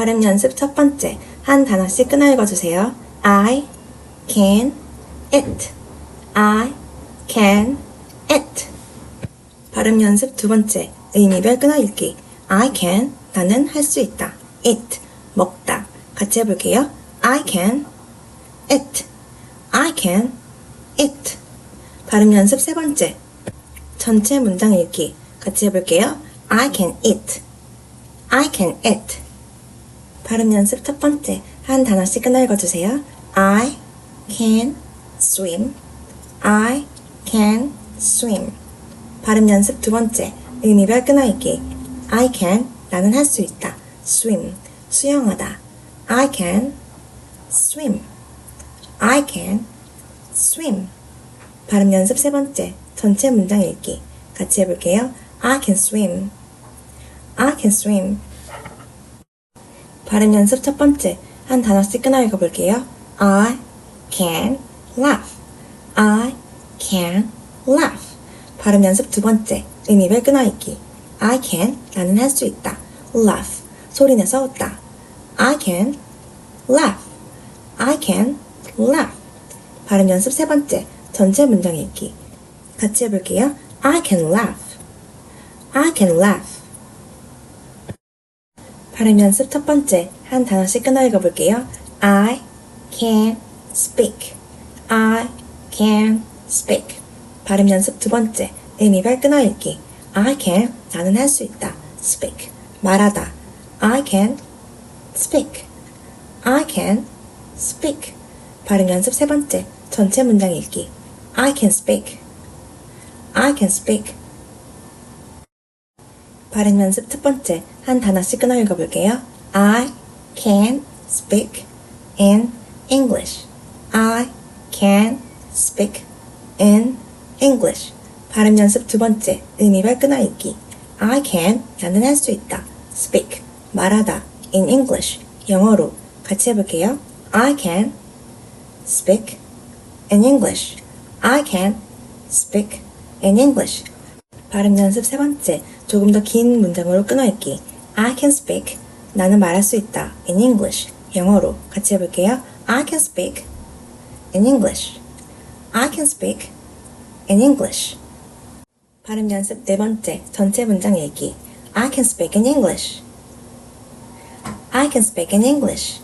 발음 연습 첫 번째. 한 단어씩 끊어 읽어주세요. I can it. I can it. 발음 연습 두 번째. 의미별 끊어 읽기. I can. 나는 할 수 있다. It. 먹다. 같이 해볼게요. I can it. I can it. 발음 연습 세 번째. 전체 문장 읽기. 같이 해볼게요. I can eat. I can eat. 발음 연습 첫 번째. 한 단어씩 끊어 읽어주세요. I can swim. I can swim. 발음 연습 두 번째. 의미별 끊어 읽기. I can. 나는 할 수 있다. swim. 수영하다. I can swim. I can swim. 발음 연습 세 번째. 전체 문장 읽기. 같이 해볼게요. I can swim. I can swim. 발음 연습 첫 번째. 한 단어씩 끊어 읽어볼게요. I can laugh. I can laugh. 발음 연습 두 번째. 의미별 끊어 읽기. I can. 나는 할 수 있다. laugh. 소리 내서 웃다. I can laugh. I can laugh. 발음 연습 세 번째. 전체 문장 읽기. 같이 해볼게요. I can laugh. I can laugh. 발음 연습 첫 번째. 한 단어씩 끊어 읽어볼게요. I can speak. I can speak. 발음 연습 두 번째. 의미별 끊어 읽기. I can. 나는 할 수 있다. speak. 말하다. I can speak. I can speak. 발음 연습 세 번째. 전체 문장 읽기. I can speak. I can speak. 발음 연습 첫 번째. 한 단어씩 끊어 읽어볼게요. I can speak in English. I can speak in English. 발음 연습 두 번째. 의미별 끊어 읽기. I can. 나는 할 수 있다. speak. 말하다. in English. 영어로. 같이 해볼게요. I can speak in English. I can speak in English. 발음 연습 세 번째. 조금 더 긴 문장으로 끊어 읽기. I can speak. 나는 말할 수 있다. in English. 영어로. 같이 해볼게요. I can speak in English. I can speak in English. 발음 연습 네 번째. 전체 문장 읽기. I can speak in English. I can speak in English.